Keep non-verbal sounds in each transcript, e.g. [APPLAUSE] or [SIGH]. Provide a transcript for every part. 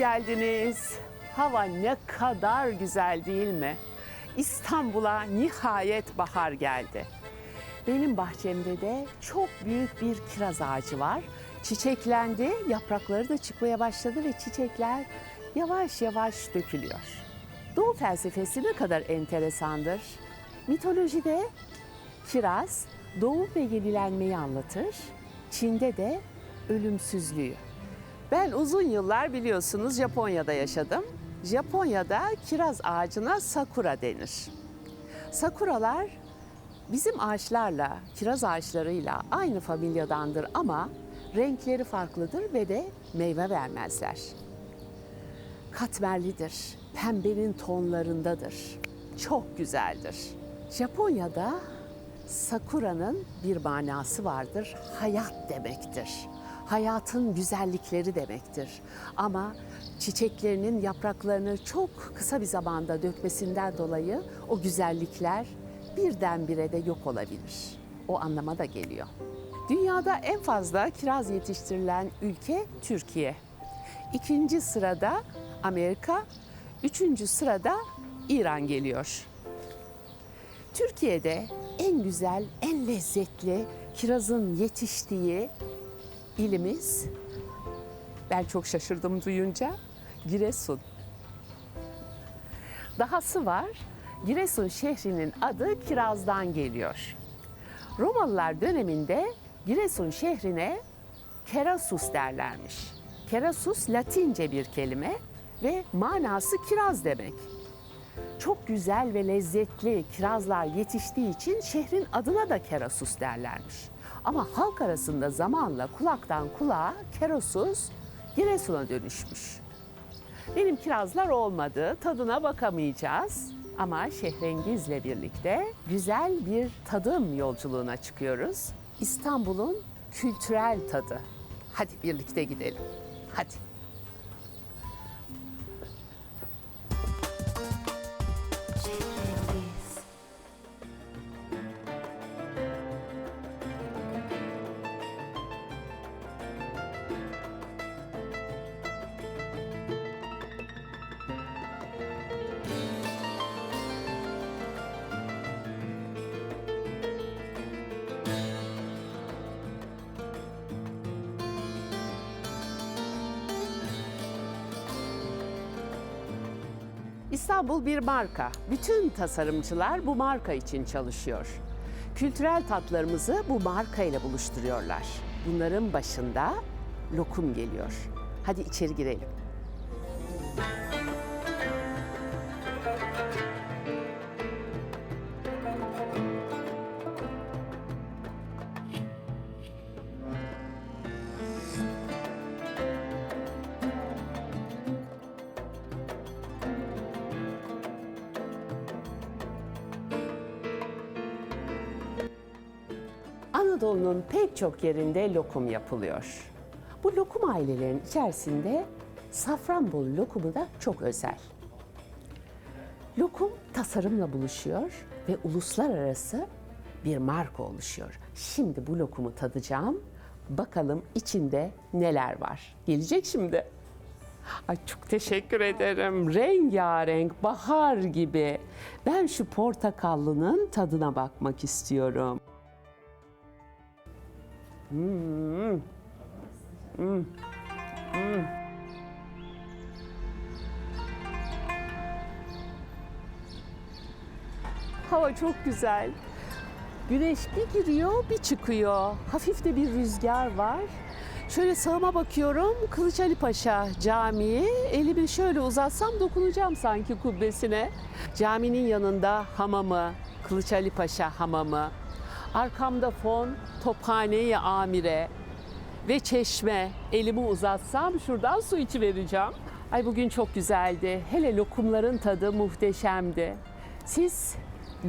geldiniz. Hava ne kadar güzel değil mi? İstanbul'a nihayet bahar geldi. Benim bahçemde de çok büyük bir kiraz ağacı var. Çiçeklendi, yaprakları da çıkmaya başladı ve çiçekler yavaş yavaş dökülüyor. Doğu felsefesi ne kadar enteresandır. Mitolojide kiraz doğum ve yenilenmeyi anlatır. Çin'de de ölümsüzlüğü. Ben uzun yıllar biliyorsunuz Japonya'da yaşadım. Japonya'da kiraz ağacına sakura denir. Sakuralar bizim ağaçlarla, kiraz ağaçlarıyla aynı familyadandır ama renkleri farklıdır ve de meyve vermezler. Katmerlidir, pembenin tonlarındadır. Çok güzeldir. Japonya'da sakura'nın bir manası vardır. Hayat demektir. Hayatın güzellikleri demektir. Ama çiçeklerinin yapraklarını çok kısa bir zamanda dökmesinden dolayı o güzellikler birdenbire de yok olabilir. O anlama da geliyor. Dünyada en fazla kiraz yetiştirilen ülke Türkiye. İkinci sırada Amerika, üçüncü sırada İran geliyor. Türkiye'de en güzel, en lezzetli kirazın yetiştiği ilimiz, ben çok şaşırdım duyunca, Giresun. Dahası var, Giresun şehrinin adı kirazdan geliyor. Romalılar döneminde Giresun şehrine Kerasus derlermiş. Kerasus Latince bir kelime ve manası kiraz demek çok güzel ve lezzetli kirazlar yetiştiği için şehrin adına da Kerasus derlermiş. Ama halk arasında zamanla kulaktan kulağa Kerasus Giresun'a dönüşmüş. Benim kirazlar olmadı, tadına bakamayacağız. Ama Şehrengiz'le birlikte güzel bir tadım yolculuğuna çıkıyoruz. İstanbul'un kültürel tadı. Hadi birlikte gidelim. Hadi. İstanbul bir marka. Bütün tasarımcılar bu marka için çalışıyor. Kültürel tatlarımızı bu marka ile buluşturuyorlar. Bunların başında lokum geliyor. Hadi içeri girelim. Anadolu'nun pek çok yerinde lokum yapılıyor. Bu lokum ailelerin içerisinde Safranbolu lokumu da çok özel. Lokum tasarımla buluşuyor ve uluslararası bir marka oluşuyor. Şimdi bu lokumu tadacağım. Bakalım içinde neler var. Gelecek şimdi. Ay çok teşekkür ederim. Rengarenk, bahar gibi. Ben şu portakallının tadına bakmak istiyorum. Hava çok güzel. Güneş bir giriyor, bir çıkıyor. Hafif de bir rüzgar var. Şöyle sağıma bakıyorum. Kılıç Ali Paşa Camii. Elimi şöyle uzatsam dokunacağım sanki kubbesine. Caminin yanında hamamı, Kılıç Ali Paşa hamamı. Arkamda fon Tophane-i Amire ve çeşme. Elimi uzatsam şuradan su içi vereceğim. Ay bugün çok güzeldi. Hele lokumların tadı muhteşemdi. Siz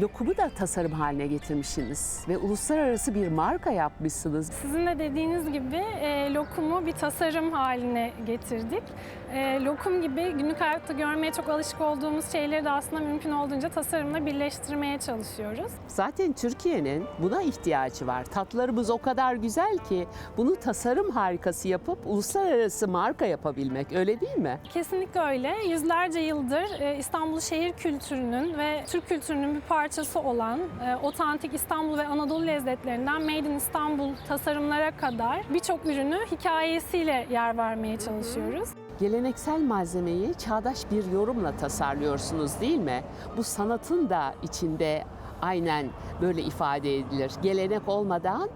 lokumu da tasarım haline getirmişsiniz ve uluslararası bir marka yapmışsınız. Sizin de dediğiniz gibi e, lokumu bir tasarım haline getirdik. E, lokum gibi günlük hayatta görmeye çok alışık olduğumuz şeyleri de aslında mümkün olduğunca tasarımla birleştirmeye çalışıyoruz. Zaten Türkiye'nin buna ihtiyacı var. Tatlarımız o kadar güzel ki bunu tasarım harikası yapıp uluslararası marka yapabilmek öyle değil mi? Kesinlikle öyle. Yüzlerce yıldır e, İstanbul şehir kültürünün ve Türk kültürünün bir parçası olan e, otantik İstanbul ve Anadolu lezzetlerinden Made in İstanbul tasarımlara kadar birçok ürünü hikayesiyle yer vermeye çalışıyoruz. Geleneksel malzemeyi çağdaş bir yorumla tasarlıyorsunuz değil mi? Bu sanatın da içinde aynen böyle ifade edilir. Gelenek olmadan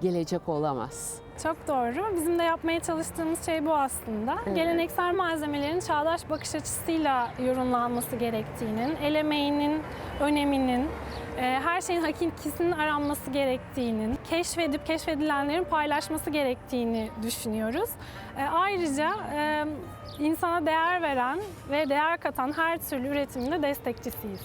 gelecek olamaz. Çok doğru. Bizim de yapmaya çalıştığımız şey bu aslında. Evet. Geleneksel malzemelerin çağdaş bakış açısıyla yorumlanması gerektiğinin, el emeğinin öneminin, e, her şeyin hakikisinin aranması gerektiğinin, keşfedip keşfedilenlerin paylaşması gerektiğini düşünüyoruz. E, Ayrıca e, insana değer veren ve değer katan her türlü üretimin de destekçisiyiz.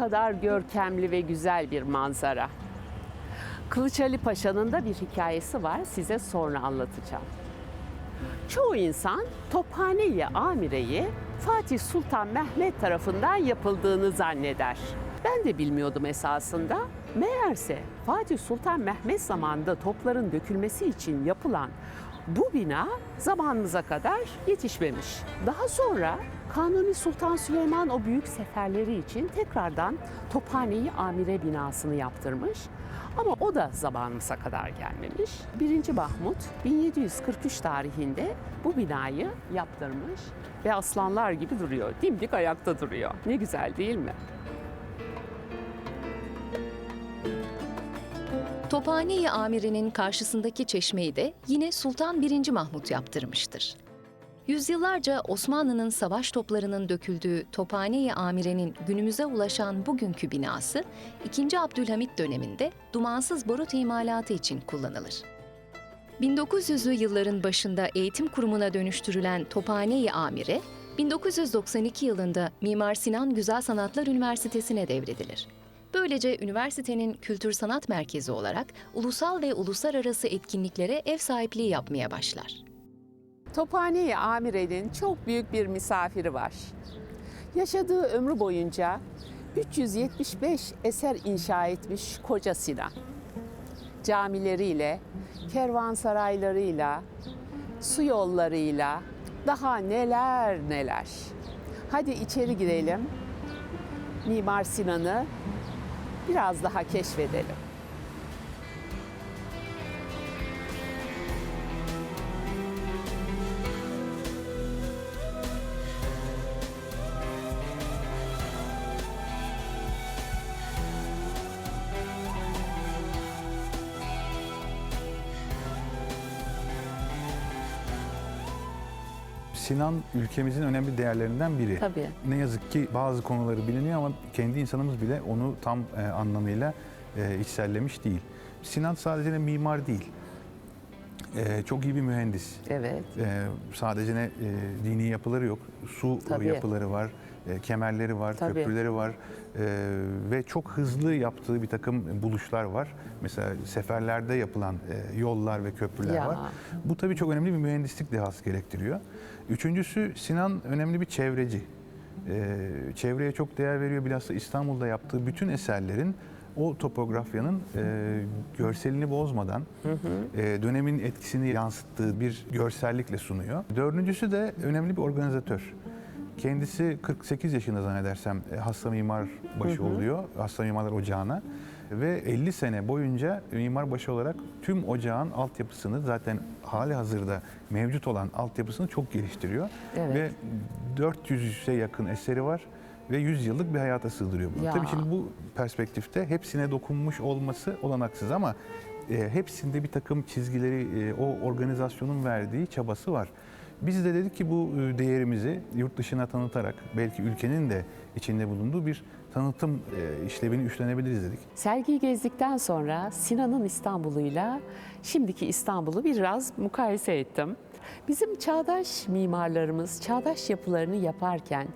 Kadar görkemli ve güzel bir manzara. Kılıç Ali Paşa'nın da bir hikayesi var. Size sonra anlatacağım. Çoğu insan Tophane-i Amire'yi Fatih Sultan Mehmet tarafından yapıldığını zanneder. Ben de bilmiyordum esasında. Meğerse Fatih Sultan Mehmet zamanında topların dökülmesi için yapılan bu bina zamanımıza kadar yetişmemiş. Daha sonra Kanuni Sultan Süleyman o büyük seferleri için tekrardan Tophane-i Amire binasını yaptırmış. Ama o da zamanımıza kadar gelmemiş. 1. Mahmut 1743 tarihinde bu binayı yaptırmış ve aslanlar gibi duruyor. Dimdik ayakta duruyor. Ne güzel değil mi? Tophane-i Amire'nin karşısındaki çeşmeyi de yine Sultan 1. Mahmut yaptırmıştır. Yüzyıllarca Osmanlı'nın savaş toplarının döküldüğü Tophane-i Amire'nin günümüze ulaşan bugünkü binası 2. Abdülhamit döneminde dumansız barut imalatı için kullanılır. 1900'lü yılların başında eğitim kurumuna dönüştürülen Tophane-i Amire, 1992 yılında Mimar Sinan Güzel Sanatlar Üniversitesi'ne devredilir. Böylece üniversitenin kültür sanat merkezi olarak ulusal ve uluslararası etkinliklere ev sahipliği yapmaya başlar. Tophane-i Amire'nin çok büyük bir misafiri var. Yaşadığı ömrü boyunca 375 eser inşa etmiş Koca Sinan. Camileriyle, kervansaraylarıyla, su yollarıyla daha neler neler. Hadi içeri girelim. Mimar Sinan'ı biraz daha keşfedelim. Sinan ülkemizin önemli değerlerinden biri. Tabii. Ne yazık ki bazı konuları biliniyor ama kendi insanımız bile onu tam e, anlamıyla e, içsellemiş değil. Sinan sadece ne mimar değil, e, çok iyi bir mühendis. Evet. E, sadece ne e, dini yapıları yok, su Tabii. yapıları var, e, kemerleri var, Tabii. köprüleri var E, ve çok hızlı yaptığı bir takım buluşlar var. Mesela seferlerde yapılan e, yollar ve köprüler Ya. var. Bu tabii çok önemli bir mühendislik dehası gerektiriyor. Üçüncüsü Sinan önemli bir çevreci. Ee, çevreye çok değer veriyor. Bilhassa İstanbul'da yaptığı bütün eserlerin o topografyanın e, görselini bozmadan e, dönemin etkisini yansıttığı bir görsellikle sunuyor. Dördüncüsü de önemli bir organizatör. Kendisi 48 yaşında zannedersem e, hasta mimar başı oluyor. Hasta mimarlar ocağına. Ve 50 sene boyunca mimarbaşı olarak tüm ocağın altyapısını zaten hali hazırda mevcut olan altyapısını çok geliştiriyor. Evet. Ve 400'e yakın eseri var ve 100 yıllık bir hayata sığdırıyor bunu. Ya. Tabii şimdi bu perspektifte hepsine dokunmuş olması olanaksız ama e, hepsinde bir takım çizgileri, e, o organizasyonun verdiği çabası var. Biz de dedik ki bu e, değerimizi yurt dışına tanıtarak belki ülkenin de içinde bulunduğu bir tanıtım e, işlevini üstlenebiliriz dedik. Sergiyi gezdikten sonra Sinan'ın İstanbul'uyla şimdiki İstanbul'u biraz mukayese ettim. Bizim çağdaş mimarlarımız çağdaş yapılarını yaparken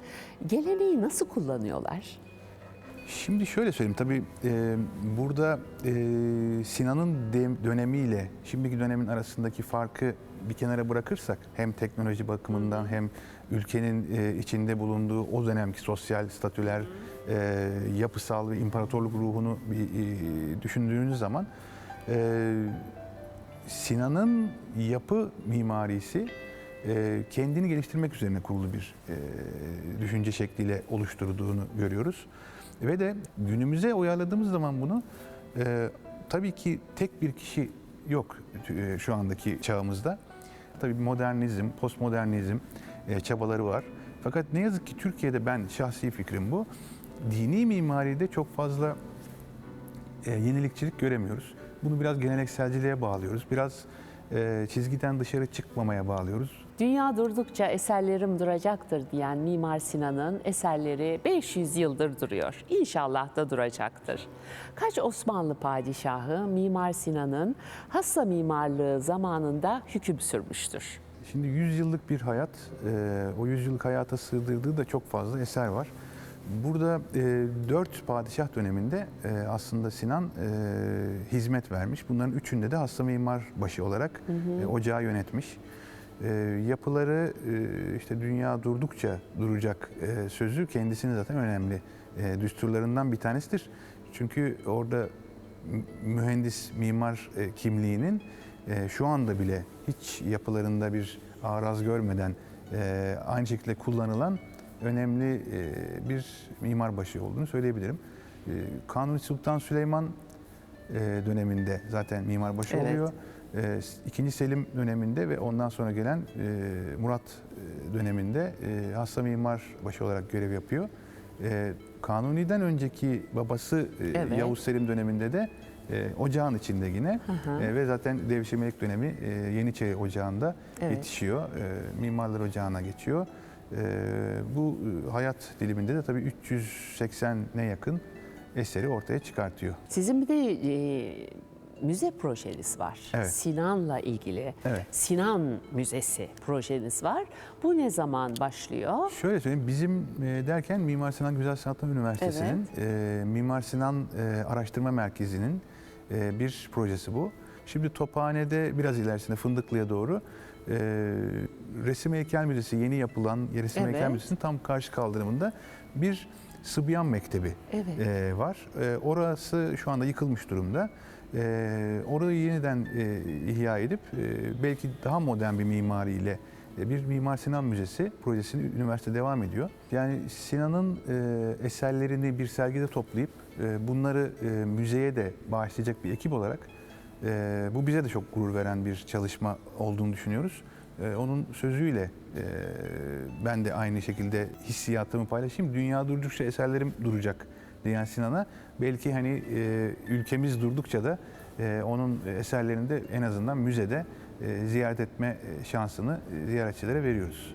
geleneği nasıl kullanıyorlar? Şimdi şöyle söyleyeyim tabii e, burada e, Sinan'ın dönemiyle şimdiki dönemin arasındaki farkı bir kenara bırakırsak hem teknoloji bakımından hem ülkenin e, içinde bulunduğu o dönemki sosyal statüler, e, yapısal ve imparatorluk ruhunu e, düşündüğünüz zaman e, Sinan'ın yapı mimarisi e, kendini geliştirmek üzerine kurulu bir e, düşünce şekliyle oluşturduğunu görüyoruz. Ve de günümüze uyarladığımız zaman bunu e, tabii ki tek bir kişi yok e, şu andaki çağımızda. Tabii modernizm, postmodernizm e, çabaları var. Fakat ne yazık ki Türkiye'de ben şahsi fikrim bu. Dini mimaride çok fazla e, yenilikçilik göremiyoruz. Bunu biraz gelenekselciliğe bağlıyoruz. Biraz e, çizgiden dışarı çıkmamaya bağlıyoruz. Dünya durdukça eserlerim duracaktır diyen Mimar Sinan'ın eserleri 500 yıldır duruyor. İnşallah da duracaktır. Kaç Osmanlı padişahı Mimar Sinan'ın hassa mimarlığı zamanında hüküm sürmüştür. Şimdi 100 yıllık bir hayat, e, o 100 yıllık hayata sığdırdığı da çok fazla eser var. Burada e, 4 padişah döneminde e, aslında Sinan e, hizmet vermiş. Bunların üçünde de hassa mimar başı olarak e, ocağı yönetmiş. E, yapıları e, işte dünya durdukça duracak e, sözü kendisinin zaten önemli e, düsturlarından bir tanesidir. Çünkü orada mühendis, mimar e, kimliğinin e, şu anda bile hiç yapılarında bir araz görmeden e, aynı şekilde kullanılan önemli e, bir mimar başı olduğunu söyleyebilirim. E, Kanuni Sultan Süleyman e, döneminde zaten mimarbaşı Evet. oluyor. E, İkinci Selim döneminde ve ondan sonra gelen e, Murat e, döneminde e, hassa mimarbaşı olarak görev yapıyor. Kanuni'den önceki babası Evet. Yavuz Selim döneminde de e, ocağın içinde yine hı. E, ve zaten Devşirmelik dönemi e, Yeniçeri Ocağı'nda Evet. yetişiyor. E, Mimarlar Ocağı'na geçiyor. E, bu hayat diliminde de tabii 380'ne yakın eseri ortaya çıkartıyor. Sizin bir de e, müze projeniz var. Evet. Sinan'la ilgili. Evet. Sinan Müzesi projeniz var. Bu ne zaman başlıyor? Şöyle söyleyeyim, bizim e, derken Mimar Sinan Güzel Sanatlar Üniversitesi'nin e, Mimar Sinan e, Araştırma Merkezi'nin bir projesi bu. Şimdi Tophane'de biraz ilerisinde Fındıklı'ya doğru e, Resim Heykel Müzesi yeni yapılan Resim Evet. Heykel Müzesi'nin tam karşı kaldırımında bir Sıbyan Mektebi Evet. e, var. E, orası şu anda yıkılmış durumda. E, orayı yeniden e, ihya edip e, belki daha modern bir mimariyle e, bir Mimar Sinan Müzesi projesini üniversite devam ediyor. Yani Sinan'ın e, eserlerini bir sergide toplayıp e, bunları e, müzeye de bağışlayacak bir ekip olarak e, bu bize de çok gurur veren bir çalışma olduğunu düşünüyoruz. E, onun sözüyle e, ben de aynı şekilde hissiyatımı paylaşayım. Dünya durdukça eserlerim duracak diyen Sinan'a belki hani e, ülkemiz durdukça da e, onun eserlerini de en azından müzede e, ziyaret etme e, şansını e, ziyaretçilere veriyoruz.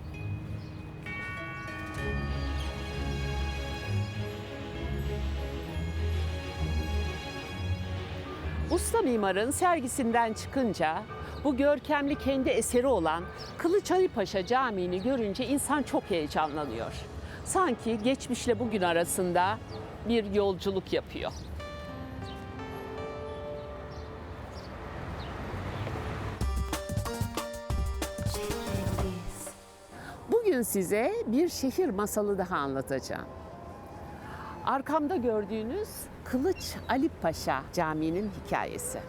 Usta mimarın sergisinden çıkınca bu görkemli kendi eseri olan Kılıç Ali Paşa Camii'ni görünce insan çok heyecanlanıyor. Sanki geçmişle bugün arasında bir yolculuk yapıyor. Bugün size bir şehir masalı daha anlatacağım. Arkamda gördüğünüz Kılıç Ali Paşa Camii'nin hikayesi.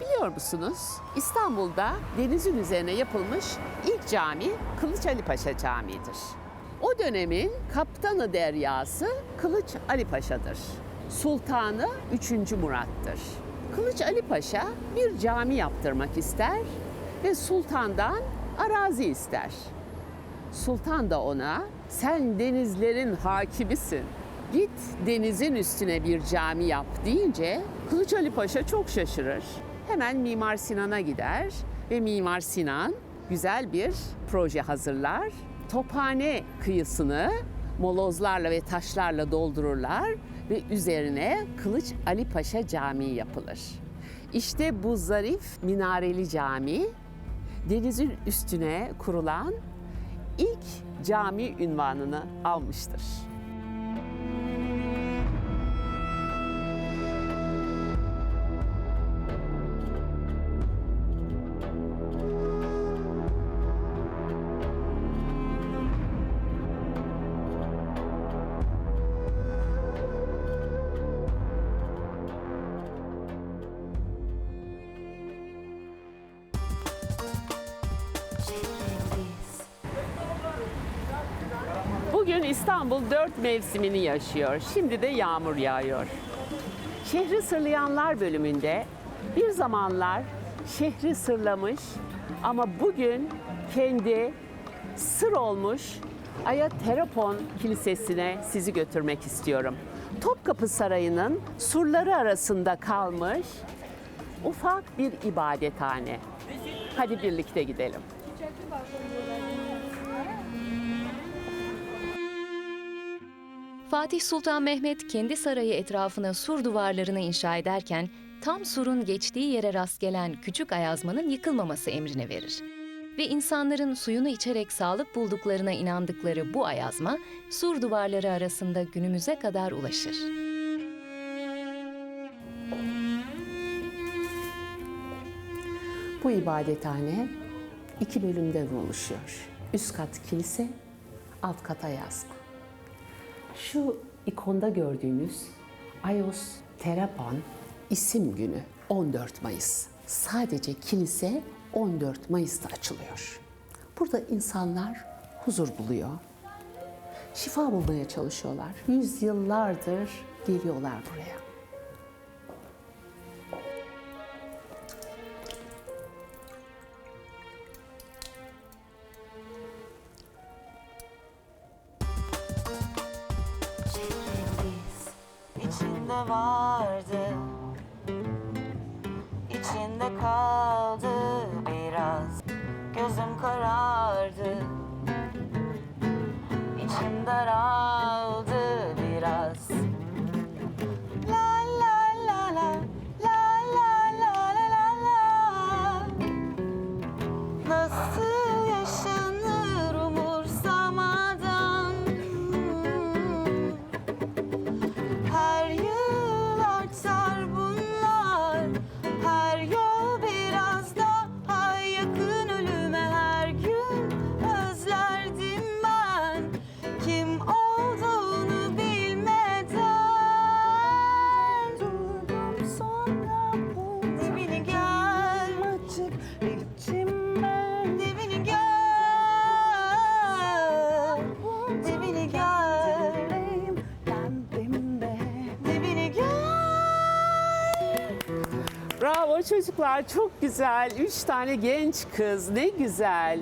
Biliyor musunuz? İstanbul'da denizin üzerine yapılmış ilk cami Kılıç Ali Paşa Camii'dir. O dönemin kaptanı deryası Kılıç Ali Paşa'dır. Sultanı 3. Murat'tır. Kılıç Ali Paşa bir cami yaptırmak ister ve sultandan arazi ister. Sultan da ona sen denizlerin hakimisin. Git denizin üstüne bir cami yap deyince Kılıç Ali Paşa çok şaşırır. Hemen Mimar Sinan'a gider ve Mimar Sinan güzel bir proje hazırlar. Tophane kıyısını molozlarla ve taşlarla doldururlar ve üzerine Kılıç Ali Paşa Camii yapılır. İşte bu zarif minareli cami denizin üstüne kurulan ilk cami ünvanını almıştır. İstanbul dört mevsimini yaşıyor. Şimdi de yağmur yağıyor. Şehri sırlayanlar bölümünde bir zamanlar şehri sırlamış ama bugün kendi sır olmuş Ayaterapon Kilisesi'ne sizi götürmek istiyorum. Topkapı Sarayı'nın surları arasında kalmış ufak bir ibadethane. Hadi birlikte gidelim. Fatih Sultan Mehmet kendi sarayı etrafına sur duvarlarını inşa ederken tam surun geçtiği yere rast gelen küçük ayazmanın yıkılmaması emrini verir. Ve insanların suyunu içerek sağlık bulduklarına inandıkları bu ayazma sur duvarları arasında günümüze kadar ulaşır. Bu ibadethane iki bölümden oluşuyor. Üst kat kilise, alt kata yazma. Şu ikonda gördüğünüz Ayos Terapan isim günü 14 Mayıs. Sadece kilise 14 Mayıs'ta açılıyor. Burada insanlar huzur buluyor. Şifa bulmaya çalışıyorlar. Yüzyıllardır geliyorlar buraya. Çocuklar çok güzel. Üç tane genç kız ne güzel.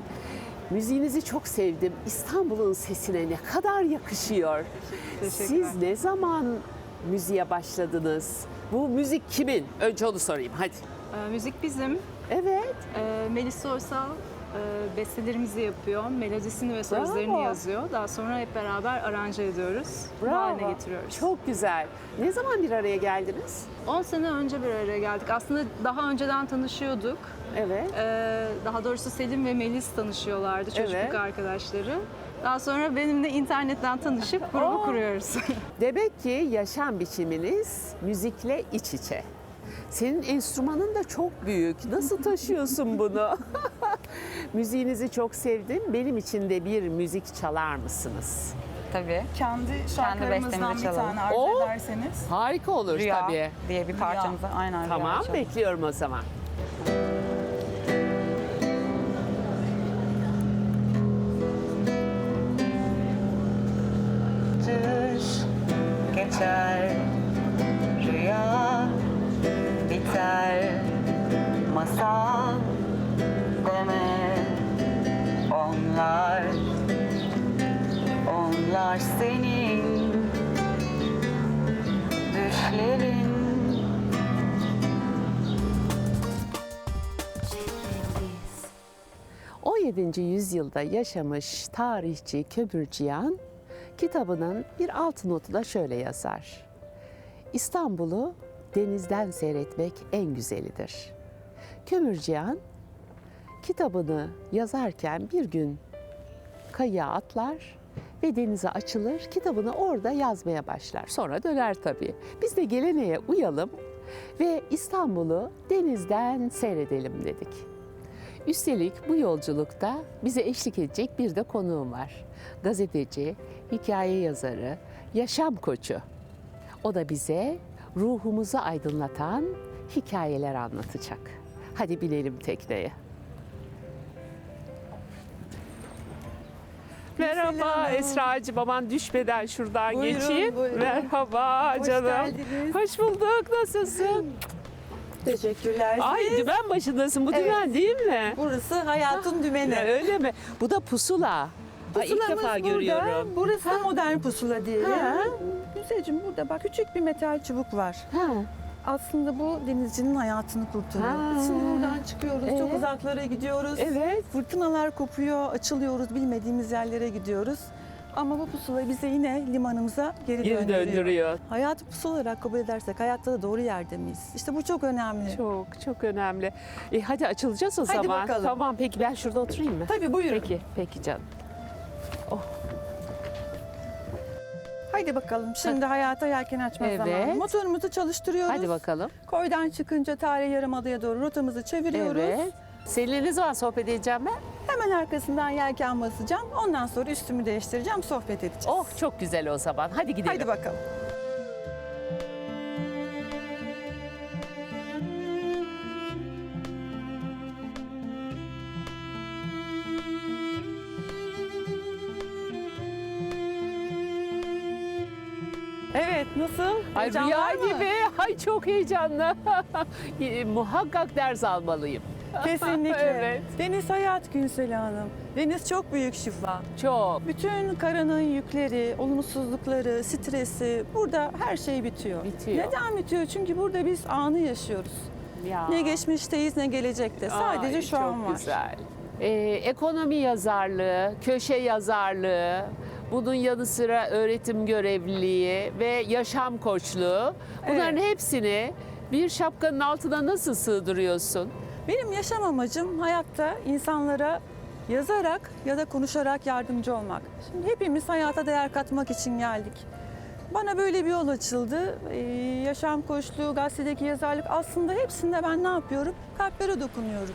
Müziğinizi çok sevdim. İstanbul'un sesine ne kadar yakışıyor. Siz ne zaman müziğe başladınız? Bu müzik kimin? Önce onu sorayım hadi. Ee, müzik bizim. Evet. Ee, Melis Soysal e, bestelerimizi yapıyor, melodisini ve sözlerini Bravo. yazıyor. Daha sonra hep beraber aranje ediyoruz, bu Bravo. haline getiriyoruz. Çok güzel. Ne zaman bir araya geldiniz? 10 sene önce bir araya geldik. Aslında daha önceden tanışıyorduk. Evet. Ee, daha doğrusu Selim ve Melis tanışıyorlardı, çocukluk Evet. arkadaşları. Daha sonra benimle internetten tanışıp grubu kuruyoruz. [LAUGHS] Demek ki yaşam biçiminiz müzikle iç içe. Senin enstrümanın da çok büyük. Nasıl taşıyorsun bunu? [LAUGHS] Müziğinizi çok sevdim. Benim için de bir müzik çalar mısınız? Tabii kendi şarkılarımızdan bir çalalım. tane arzu Oo. ederseniz. Harika olur Rüya tabii. diye bir parçamızı aynen Rüya Tamam, çalalım. bekliyorum o zaman. Onlar senin düşlerin 17. yüzyılda yaşamış tarihçi Kömürciyan kitabının bir alt notu da şöyle yazar. İstanbul'u denizden seyretmek en güzelidir. Kömürciyan kitabını yazarken bir gün kayığa atlar ve denize açılır, kitabını orada yazmaya başlar. Sonra döner tabii. Biz de geleneğe uyalım ve İstanbul'u denizden seyredelim dedik. Üstelik bu yolculukta bize eşlik edecek bir de konuğum var. Gazeteci, hikaye yazarı, yaşam koçu. O da bize ruhumuzu aydınlatan hikayeler anlatacak. Hadi binelim tekneye. Merhaba Esra'cığım aman düşmeden şuradan Buyurun, geçeyim. buyurun. Merhaba Hoş canım. geldiniz. Hoş bulduk. Nasılsın? Teşekkürler. Ay dümen başındasın. Bu Evet. dümen değil mi? Burası hayatın dümeni. Ya, öyle mi? Bu da pusula. Ay, ilk Pusulamız defa burada. görüyorum. Burası da modern pusula diyelim. Ha. Güzelcim burada bak küçük bir metal çubuk var. Ha. Aslında bu denizcinin hayatını kurtarıyor. Ha. Şimdi buradan çıkıyoruz, çok Ee? uzaklara gidiyoruz. Evet. Fırtınalar kopuyor, açılıyoruz, bilmediğimiz yerlere gidiyoruz. Ama bu pusula bize yine limanımıza geri, Geri döndürüyor. döndürüyor. Hayatı pusula olarak kabul edersek hayatta da doğru yerde miyiz? İşte bu çok önemli. Çok çok önemli. E, hadi açılacağız o Hadi zaman. bakalım. Tamam peki ben şurada oturayım mı? Tabii buyurun. Peki, peki canım. Haydi bakalım. Şimdi hayata yelken açma Evet. zamanı. Motorumuzu çalıştırıyoruz. Hadi bakalım. Koydan çıkınca tarihi yarımadaya doğru rotamızı çeviriyoruz. Evet. Seninle ne zaman sohbet edeceğim ben? Hemen arkasından yelken basacağım. Ondan sonra üstümü değiştireceğim, sohbet edeceğiz. Oh çok güzel o zaman. Hadi gidelim. Haydi bakalım. Nasıl? Ay Heyecan rüya var mı? gibi. [LAUGHS] Ay çok heyecanlı. [LAUGHS] Muhakkak ders almalıyım. [LAUGHS] Kesinlikle. Evet. Deniz hayat Günsel Hanım. Deniz çok büyük şifa. Çok. Bütün karanın yükleri, olumsuzlukları, stresi burada her şey bitiyor. Bitiyor. Neden bitiyor? Çünkü burada biz anı yaşıyoruz. Ya. Ne geçmişteyiz ne gelecekte. Sadece Ay, şu an var. Çok güzel. Ee, ekonomi yazarlığı, köşe yazarlığı, bunun yanı sıra öğretim görevliliği ve yaşam koçluğu. Bunların hepsini bir şapkanın altına nasıl sığdırıyorsun? Benim yaşam amacım hayatta insanlara yazarak ya da konuşarak yardımcı olmak. Şimdi hepimiz hayata değer katmak için geldik. Bana böyle bir yol açıldı. Ee, yaşam koçluğu, gazetedeki yazarlık aslında hepsinde ben ne yapıyorum? Kalplere dokunuyorum.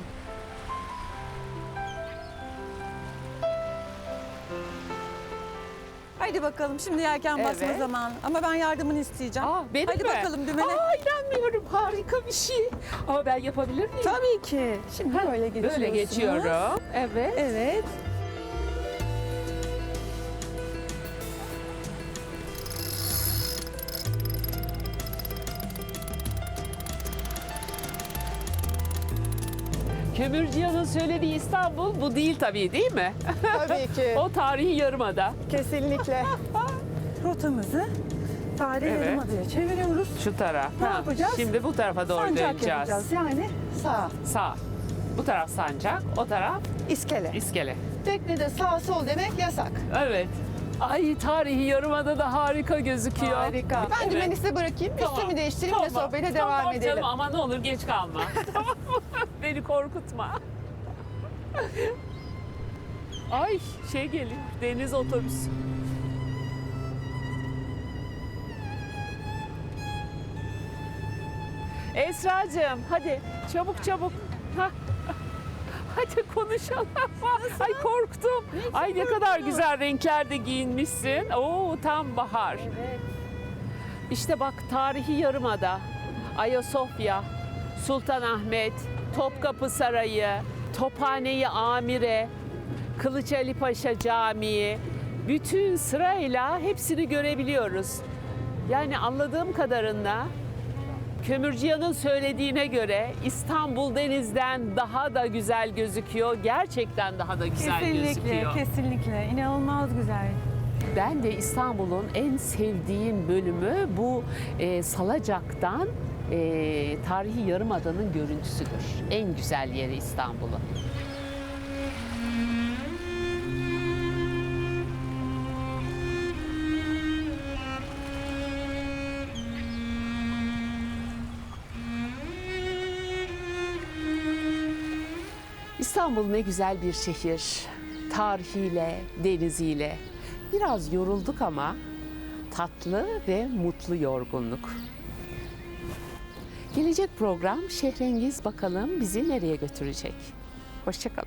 Haydi bakalım şimdi yelken basma Evet. zamanı. Ama ben yardımını isteyeceğim. Aa, benim Haydi mi? bakalım dümene. Aa, inanmıyorum harika bir şey. Ama ben yapabilir miyim? Tabii ki. Şimdi böyle geçiyorsunuz. Böyle geçiyorum. Evet. Evet. Kömürcüyanın söylediği İstanbul bu değil tabii değil mi? Tabii ki. [LAUGHS] o tarihi yarımada. Kesinlikle. [LAUGHS] Rotamızı tarihi Evet. yarımadaya çeviriyoruz. Şu taraf. Ne Ha, yapacağız? Şimdi bu tarafa doğru Sancak döneceğiz. yapacağız. Yani sağ. Sağ. Bu taraf sancak, o taraf iskele. iskele. Teknede sağ sol demek yasak. Evet. Ay tarihi yarımada da harika gözüküyor. Harika. Ben Evet. dümeni size bırakayım. Tamam. Üstümü değiştireyim ve Tamam. sohbete Tamam devam edelim. Canım, ama ne olur geç kalma. tamam? [LAUGHS] Beni korkutma. Ay şey geliyor, deniz otobüsü. Esra'cığım hadi çabuk çabuk. Hah. Hadi konuşalım. Ay korktum. Ay ne kadar güzel renklerde giyinmişsin. Oo tam bahar. İşte bak tarihi yarımada. Ayasofya, Sultanahmet, Topkapı Sarayı, Tophane'yi Amire, Kılıç Ali Paşa Camii. Bütün sırayla hepsini görebiliyoruz. Yani anladığım kadarıyla Kömürcüyan'ın söylediğine göre İstanbul denizden daha da güzel gözüküyor. Gerçekten daha da güzel Kesinlikle, gözüküyor. kesinlikle. İnanılmaz güzel. Ben de İstanbul'un en sevdiğim bölümü bu e, Salacak'tan e, tarihi yarımadanın görüntüsüdür. En güzel yeri İstanbul'un. İstanbul ne güzel bir şehir. Tarihiyle, deniziyle. Biraz yorulduk ama tatlı ve mutlu yorgunluk. Gelecek program Şehrengiz bakalım bizi nereye götürecek? Hoşçakalın.